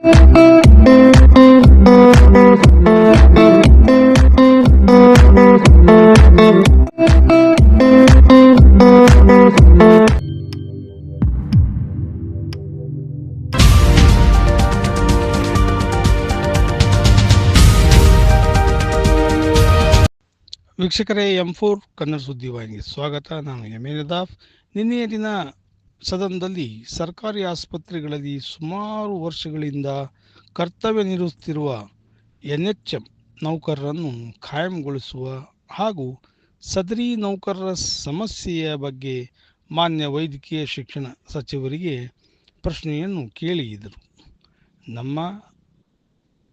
ವೀಕ್ಷಕರೇ M four Kannada ಸುದ್ದಿವಾಹಿನಿಗೆ ಸ್ವಾಗತ. ನಾನು ಎಂ ಎ ನಿನ್ನೆಯ ದಿನ ಸದನದಲ್ಲಿ ಸರ್ಕಾರಿ ಆಸ್ಪತ್ರೆಗಳಲ್ಲಿ ಸುಮಾರು ವರ್ಷಗಳಿಂದ ಕರ್ತವ್ಯ ನಿರ್ವಹಿಸುತ್ತಿರುವ ಎನ್ ಎಚ್ ಎಂ ನೌಕರರನ್ನು ಖಾಯಂಗೊಳಿಸುವ ಹಾಗೂ ಸದರಿ ನೌಕರರ ಸಮಸ್ಯೆಯ ಬಗ್ಗೆ ಮಾನ್ಯ ವೈದ್ಯಕೀಯ ಶಿಕ್ಷಣ ಸಚಿವರಿಗೆ ಪ್ರಶ್ನೆಯನ್ನು ಕೇಳಿದರು ನಮ್ಮ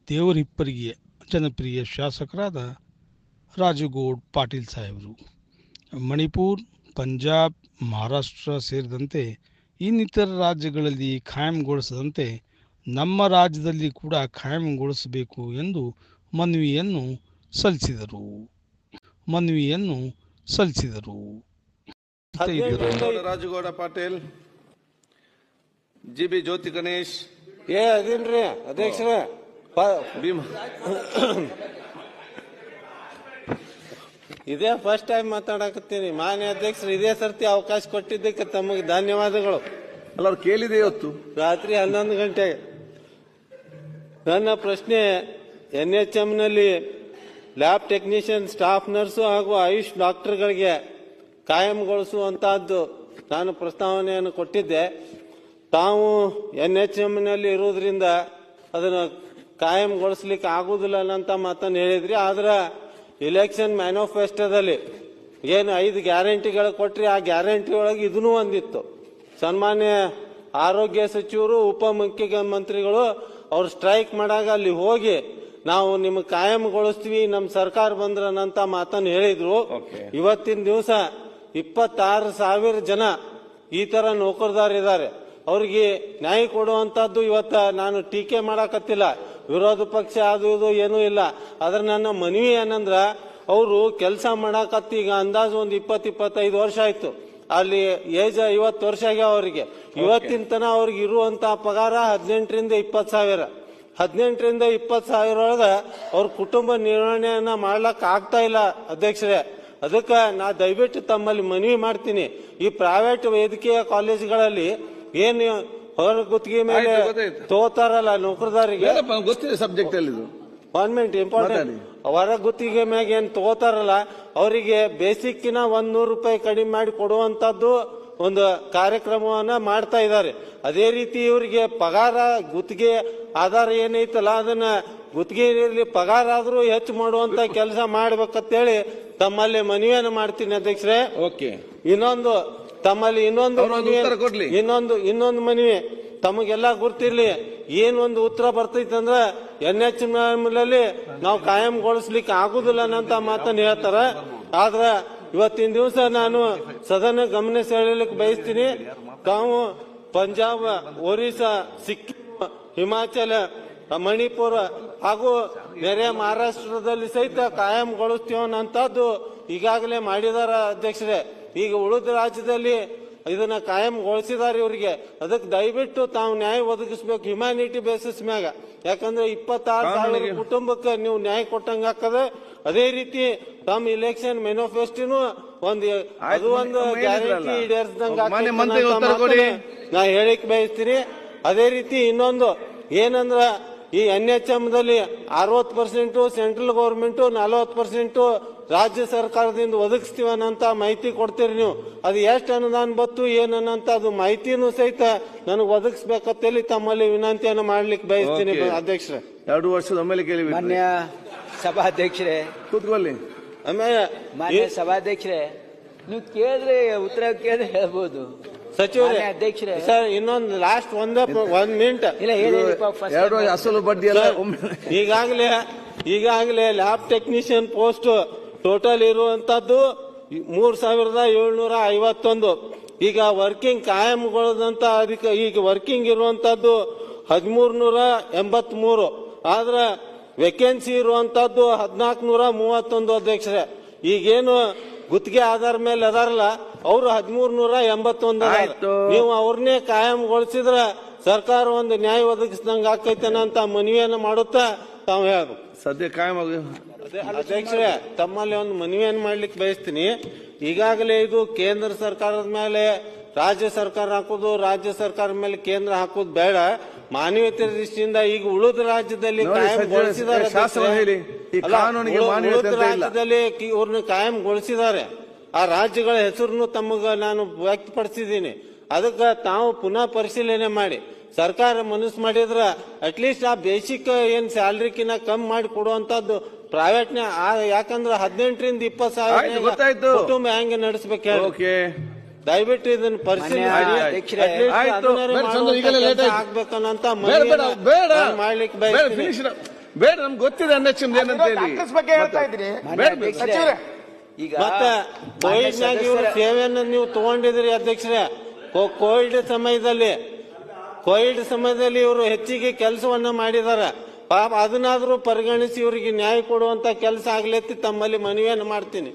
ದೇವರಿಪ್ಪರಿಗೆ ಜನಪ್ರಿಯ ಶಾಸಕರಾದ ರಾಜುಗೌಡ್ ಪಾಟೀಲ್ ಸಾಹೇಬರು, ಮಣಿಪುರ್ ಪಂಜಾಬ್ ಮಹಾರಾಷ್ಟ್ರ ಸೇರಿದಂತೆ ಇನ್ನಿತರ ರಾಜ್ಯಗಳಲ್ಲಿ ಖಾಯಂಗೊಳಿಸದಂತೆ ನಮ್ಮ ರಾಜ್ಯದಲ್ಲಿ ಕೂಡ ಖಾಯಂಗೊಳಿಸಬೇಕು ಎಂದು ಮನವಿಯನ್ನು ಸಲ್ಲಿಸಿದರು. ಮನವಿಯನ್ನು ಸಲ್ಲಿಸಿದರು. Rajagowda Rajugowda Patil G B Jyoti Ganesh. ಏ ಅದೇನ್ರಿ ಅಧ್ಯಕ್ಷರ? ಭೀಮ. ಇದೇ ಫಸ್ಟ್ ಟೈಮ್ ಮಾತಾಡಕತ್ತೀನಿ ಮಾನ್ಯ ಅಧ್ಯಕ್ಷರು ಇದೇ ಸರ್ತಿ ಅವಕಾಶ ಕೊಟ್ಟಿದ್ದಕ್ಕೆ ತಮಗೆ ಧನ್ಯವಾದಗಳು. ಅಲ್ಲ ಅವ್ರು ಕೇಳಿದೆ ಇವತ್ತು. ರಾತ್ರಿ ಹನ್ನೊಂದು ಗಂಟೆಗೆ. ನನ್ನ ಪ್ರಶ್ನೆ ಎನ್ ಎಚ್ ಎಂನಲ್ಲಿ ಲ್ಯಾಬ್ ಟೆಕ್ನಿಷಿಯನ್ ಸ್ಟಾಫ್ ನರ್ಸು ಹಾಗೂ ಆಯುಷ್ ಡಾಕ್ಟರ್ಗಳಿಗೆ ಕಾಯಂಗೊಳಿಸುವಂತಹದ್ದು ನಾನು ಪ್ರಸ್ತಾವನೆಯನ್ನು ಕೊಟ್ಟಿದ್ದೆ. ತಾವು ಎನ್ ಎಚ್ ಎಂನಲ್ಲಿ ಇರುವುದರಿಂದ ಅದನ್ನು ಕಾಯಂಗೊಳಿಸ್ಲಿಕ್ಕೆ ಆಗೋದಿಲ್ಲ ಅಂತ ಮಾತನ್ನು ಹೇಳಿದ್ರಿ. ಆದ್ರೆ ಇಲೆಕ್ಷನ್ ಮ್ಯಾನಿಫೆಸ್ಟೋದಲ್ಲಿ ಏನು ಐದು ಗ್ಯಾರಂಟಿಗಳು ಕೊಟ್ಟರೆ ಆ ಗ್ಯಾರಂಟಿ ಒಳಗೆ ಇದನ್ನೂ ಒಂದಿತ್ತು. ಸನ್ಮಾನ್ಯ ಆರೋಗ್ಯ ಸಚಿವರು ಉಪಮುಖ್ಯಮಂತ್ರಿಗಳು ಅವ್ರು ಸ್ಟ್ರೈಕ್ ಮಾಡಾಗ ಅಲ್ಲಿ ಹೋಗಿ ನಾವು ನಿಮ್ಗೆ ಕಾಯಂಗೊಳಿಸ್ತೀವಿ ನಮ್ಮ ಸರ್ಕಾರ ಬಂದ್ರನಂತ ಮಾತನ್ನು ಹೇಳಿದ್ರು. ಇವತ್ತಿನ ದಿವಸ ಇಪ್ಪತ್ತಾರು ಸಾವಿರ ಜನ ಈ ಥರ ನೌಕರದಾರಿದ್ದಾರೆ. ಅವ್ರಿಗೆ ನ್ಯಾಯ ಕೊಡುವಂಥದ್ದು ಇವತ್ತ ನಾನು ಟೀಕೆ ಮಾಡಕತ್ತಿಲ್ಲ. ವಿರೋಧ ಪಕ್ಷ ಅದು ಇದು ಏನೂ ಇಲ್ಲ. ಆದ್ರೆ ನನ್ನ ಮನವಿ ಏನಂದ್ರೆ ಅವರು ಕೆಲಸ ಮಾಡಕತ್ತ ಈಗ ಅಂದಾಜು ಒಂದು ಇಪ್ಪತ್ತು ಇಪ್ಪತ್ತೈದು ವರ್ಷ ಆಯ್ತು. ಅಲ್ಲಿ ಏಜ್ ಐವತ್ತು ವರ್ಷ ಆಗ್ಯಾವ ಅವರಿಗೆ. ಇವತ್ತಿನ ತನಕ ಅವ್ರಿಗೆ ಇರುವಂತ ಪಗಾರ ಹದಿನೆಂಟರಿಂದ ಇಪ್ಪತ್ತು ಸಾವಿರ. ಹದಿನೆಂಟರಿಂದ ಇಪ್ಪತ್ತು ಸಾವಿರ ಒಳಗೆ ಅವ್ರ ಕುಟುಂಬ ನಿರ್ವಹಣೆಯನ್ನ ಮಾಡ್ಲಕ್ ಆಗ್ತಾ ಇಲ್ಲ ಅಧ್ಯಕ್ಷರೇ. ಅದಕ್ಕೆ ನಾ ದಯವಿಟ್ಟು ತಮ್ಮಲ್ಲಿ ಮನವಿ ಮಾಡ್ತೀನಿ. ಈ ಪ್ರೈವೇಟ್ ವೈದ್ಯಕೀಯ ಕಾಲೇಜ್ಗಳಲ್ಲಿ ಏನು ಹೊರ ಗುತ್ತಿಗೆ ಮೇಲೆ ಆಯ್ತು, ಗೊತ್ತಾಯ್ತು. ತಗೋತಾರಲ್ಲ ನೌಕರದಾರಿಗೆ? ಹೇಳಪ್ಪ ಗೊತ್ತಿದೆ ಸಬ್ಜೆಕ್ಟ್ ಅಲ್ಲಿ ಒನ್ ಮಿನಿಟ್ ಇಂಪಾರ್ಟೆಂಟ್ ಅವರ ಹೊರ ಗುತ್ತಿಗೆ ಮ್ಯಾಗ ಏನ್ ತಗೋತಾರಲ್ಲ ಅವರಿಗೆ ಬೇಸಿಕ್ಕಿನ ಒಂದ್ ನೂರು ರೂಪಾಯಿ ಕಡಿಮೆ ಮಾಡಿ ಕೊಡುವಂತದ್ದು ಒಂದು ಕಾರ್ಯಕ್ರಮವನ್ನ ಮಾಡ್ತಾ ಇದ್ದಾರೆ. ಅದೇ ರೀತಿ ಇವರಿಗೆ ಪಗಾರ ಗುತ್ತಿಗೆ ಆಧಾರ ಏನೈತಲ್ಲ ಅದನ್ನ ಗುತ್ತಿಗೆ ಇರ್ಲಿ ಪಗಾರ ಆದ್ರೂ ಹೆಚ್ಚು ಮಾಡುವಂತ ಕೆಲಸ ಮಾಡ್ಬೇಕಂತೇಳಿ ತಮ್ಮಲ್ಲಿ ಮನವಿಯನ್ನು ಮಾಡ್ತೀನಿ ಅಧ್ಯಕ್ಷರೇ. ಓಕೆ ಇನ್ನೊಂದು ತಮ್ಮಲ್ಲಿ ಇನ್ನೊಂದು ಕೊಡ್ಲಿ. ಇನ್ನೊಂದು ಇನ್ನೊಂದು ಮನವಿ ತಮಗೆಲ್ಲ ಗುರ್ತಿರ್ಲಿ. ಏನ್ ಒಂದು ಉತ್ತರ ಬರ್ತೈತೆ ಅಂದ್ರೆ ಎನ್ ಎಚ್ನಲ್ಲಿ ನಾವು ಕಾಯಂಗೊಳಿಸ್ಲಿಕ್ಕೆ ಆಗುದಿಲ್ಲ ಅಂತ ಮಾತನ್ನ ಹೇಳ್ತಾರ. ಆದ್ರ ಇವತ್ತಿನ ದಿವಸ ನಾನು ಸದನ ಗಮನ ಸೆಳೆಯಲಿಕ್ಕೆ ಬಯಸ್ತೀನಿ. ತಾವು ಪಂಜಾಬ್ ಒರಿಸ್ಸಾ ಸಿಕ್ಕಿಂ ಹಿಮಾಚಲ ಮಣಿಪುರ ಹಾಗೂ ನೆರೆ ಮಹಾರಾಷ್ಟ್ರದಲ್ಲಿ ಸಹಿತ ಕಾಯಂಗೊಳಿಸ್ತೀವಿ ಅನ್ನೋಂಥದ್ದು ಈಗಾಗಲೇ ಮಾಡಿದಾರ ಅಧ್ಯಕ್ಷರೇ. ಈಗ ಉಳಿದ ರಾಜ್ಯದಲ್ಲಿ ಇದನ್ನ ಕಾಯಂಗೊಳಿಸಿದಾರೆ ಇವರಿಗೆ ಅದಕ್ಕೆ ದಯವಿಟ್ಟು ತಾವು ನ್ಯಾಯ ಒದಗಿಸ್ಬೇಕು ಹ್ಯುಮ್ಯಾನಿಟಿ ಬೇಸಿಸ್ ಮ್ಯಾಗ ಯಾಕಂದ್ರೆ ಇಪ್ಪತ್ತಾರು ಸಾವಿರ ಕುಟುಂಬಕ್ಕೆ ನೀವು ನ್ಯಾಯ ಕೊಟ್ಟಂಗ ಹಾಕದೆ ಅದೇ ರೀತಿ ತಮ್ಮ ಇಲೆಕ್ಷನ್ ಮೆನಿಫೆಸ್ಟೋನು ಒಂದು ಅದು ಒಂದು ಗ್ಯಾರಂಟಿ. ಈಡೇರಿಸಿದಂಗ. ನಾ ಹೇಳಿಕ್ ಬಯಸ್ತೀನಿ ಅದೇ ರೀತಿ ಇನ್ನೊಂದು ಏನಂದ್ರ ಈ ಎನ್ ಎಚ್ ದಲ್ಲಿ ಅರವತ್ ಪರ್ಸೆಂಟ್ ಸೆಂಟ್ರಲ್ ಗೌರ್ಮೆಂಟ್ ನಲವತ್ ಪರ್ಸೆಂಟ್ ರಾಜ್ಯ ಸರ್ಕಾರದಿಂದ ಒದಗಿಸ್ತೀವನ್ನಂತ ಮಾಹಿತಿ ಕೊಡ್ತೀರಿ ನೀವು. ಅದು ಎಷ್ಟು ಅನುದಾನ ಬತ್ತು ಏನನ್ನಂತ ಅದು ಮಾಹಿತಿನೂ ಸಹಿತ ನನಗೆ ಒದಗಿಸ್ಬೇಕಂತೇಳಿ ತಮ್ಮಲ್ಲಿ ವಿನಂತಿಯನ್ನು ಮಾಡ್ಲಿಕ್ಕೆ ಬಯಸ್ತೀನಿ ಅಧ್ಯಕ್ಷ ಅಧ್ಯಕ್ಷರೇ. ಎರಡು ವರ್ಷದ ಒಮ್ಮೆಲೆ ಕೇಳಿ ಮಾನ್ಯ ಸಭಾಧ್ಯಕ್ಷರೇ. ಕೂತ್ಕೊಳ್ಳಿ. ಆಮೇಲೆ ಮಾನ್ಯ ಸಭಾಧ್ಯಕ್ಷರೇ ನೀವು ಕೇಳಿದ್ರೆ ಉತ್ತರ ಕೇಳಿದ್ರೆ ಹೇಳ್ಬೋದು. ಸಚಿವರೇ ಅಧ್ಯಕ್ಷರೇ. ಸರ್ ಇನ್ನೊಂದು ಲಾಸ್ಟ್ ಒಂದೇ ಒಂದ್ ಮಿನಿಟ್ ಇಲ್ಲ ಹೇಳಿ ಫಸ್ಟ್ ಎರಡು ವರ್ಷ ಅಸಲು ಬಡ್ಡಿ ಈಗಾಗಲೇ ಈಗಾಗಲೇ ಲ್ಯಾಬ್ ಟೆಕ್ನಿಷಿಯನ್ ಪೋಸ್ಟ್ ಟೋಟಲ್ ಇರುವಂತದ್ದು ಮೂರ್ ಸಾವಿರದ ಏಳ್ನೂರ ಐವತ್ತೊಂದು. ಈಗ ವರ್ಕಿಂಗ್ ಕಾಯಂಗೊಳ್ಳದಂತ ಅದಕ್ಕೆ ಈಗ ವರ್ಕಿಂಗ್ ಇರುವಂತದ್ದು ಹದಿಮೂರು ನೂರ ಎಂಬತ್ ಮೂರು ಆದ್ರೆ ವೇಕೆನ್ಸಿ ಇರುವಂತದ್ದು ಹದಿನಾಲ್ಕು ನೂರ ಮೂವತ್ತೊಂದು ಅಧ್ಯಕ್ಷರೇ. ಈಗೇನು ಗುತ್ತಿಗೆ ಆಧಾರ ಮೇಲೆ ಅದಾರಲ್ಲ ಅವರು ಹದಿಮೂರು ನೂರ ಎಂಬತ್ತೊಂದು. ನೀವು ಅವ್ರನ್ನೇ ಕಾಯಂಗೊಳಿಸಿದ್ರೆ ಸರ್ಕಾರ ಒಂದು ನ್ಯಾಯ ಒದಗಿಸಿದಂಗೆ ಆಕೈತೇನ ಅಂತ ಮನವಿಯನ್ನು ಮಾಡುತ್ತಾ ತಾವು ಹೇಳ್ಬೇಕು. ಸದ್ಯ ಕಾಯಂ ಅಧ್ಯಕ್ಷರೇ ತಮ್ಮಲ್ಲಿ ಒಂದು ಮನವಿಯನ್ನು ಮಾಡ್ಲಿಕ್ಕೆ ಬಯಸ್ತೀನಿ? ಈಗಾಗಲೇ ಇದು ಕೇಂದ್ರ ಸರ್ಕಾರದ ಮೇಲೆ ರಾಜ್ಯ ಸರ್ಕಾರ ಹಾಕೋದು ರಾಜ್ಯ ಸರ್ಕಾರದ ಮೇಲೆ ಕೇಂದ್ರ ಹಾಕೋದು ಬೇಡ. ಮಾನವೀಯತೆ ದೃಷ್ಟಿಯಿಂದ ಈಗ ಉಳಿದ ರಾಜ್ಯದಲ್ಲಿ ಉಳಿದ. ರಾಜ್ಯದಲ್ಲಿ ಇವ್ರನ್ನ ಕಾಯಂಗೊಳಿಸಿದ್ದಾರೆ ಆ ರಾಜ್ಯಗಳ ಹೆಸರನ್ನು ತಮಗ ನಾನು ವ್ಯಕ್ತಪಡಿಸಿದ್ದೀನಿ. ಅದಕ್ಕೆ ತಾವು ಪುನಃ ಪರಿಶೀಲನೆ ಮಾಡಿ. ಸರ್ಕಾರ ಮನಸ್ಸು ಮಾಡಿದ್ರ ಅಟ್ಲೀಸ್ಟ್ ಆ ಬೇಸಿಕ್ ಏನು ಸ್ಯಾಲ್ರಿಕಿನ ಕಮ್ಮಿ ಮಾಡಿ ಕೊಡುವಂತದ್ದು ಪ್ರೈವೇಟ್ನ ಯಾಕಂದ್ರೆ ಹದಿನೆಂಟರಿಂದ ಇಪ್ಪತ್ತು ಸಾವಿರ ಗೊತ್ತಾಯ್ತು. ಕುಟುಂಬ ಹೆಂಗೆ ನಡೆಸಬೇಕು ಹೇಳಿ. ದಯವಿಟ್ಟು ಇದನ್ನ ಪರಿಶೀಲನೆ. ಆಗ್ಬೇಕನ್ನಂತ ಮಾಡ್ಲಿಕ್ಕೆ ಬೇಡ ಬೇಡ. ನಮ್ಗೆ ಗೊತ್ತಿದೆ ಏನಂತ ಹೇಳಿ. ಈಗ ಮತ್ತೆ ಕೋವಿಡ್ ಇವ್ರ ಸೇವೆಯನ್ನು ನೀವು ತಗೊಂಡಿದ್ರಿ ಅಧ್ಯಕ್ಷರೇ. ಕೋ- ಕೋವಿಡ್ ಸಮಯದಲ್ಲಿ ಕೋವಿಡ್ ಸಮಯದಲ್ಲಿ ಇವರು ಹೆಚ್ಚಿಗೆ ಕೆಲಸವನ್ನ ಮಾಡಿದಾರ. ಪಾಪ ಅದನ್ನಾದರೂ ಪರಿಗಣಿಸಿ ಇವರಿಗೆ ನ್ಯಾಯ ಕೊಡುವಂತ ಕೆಲಸ ಆಗ್ಲತ್ತಿ ತಮ್ಮಲ್ಲಿ ಮನವಿಯನ್ನು ಮಾಡ್ತೀನಿ.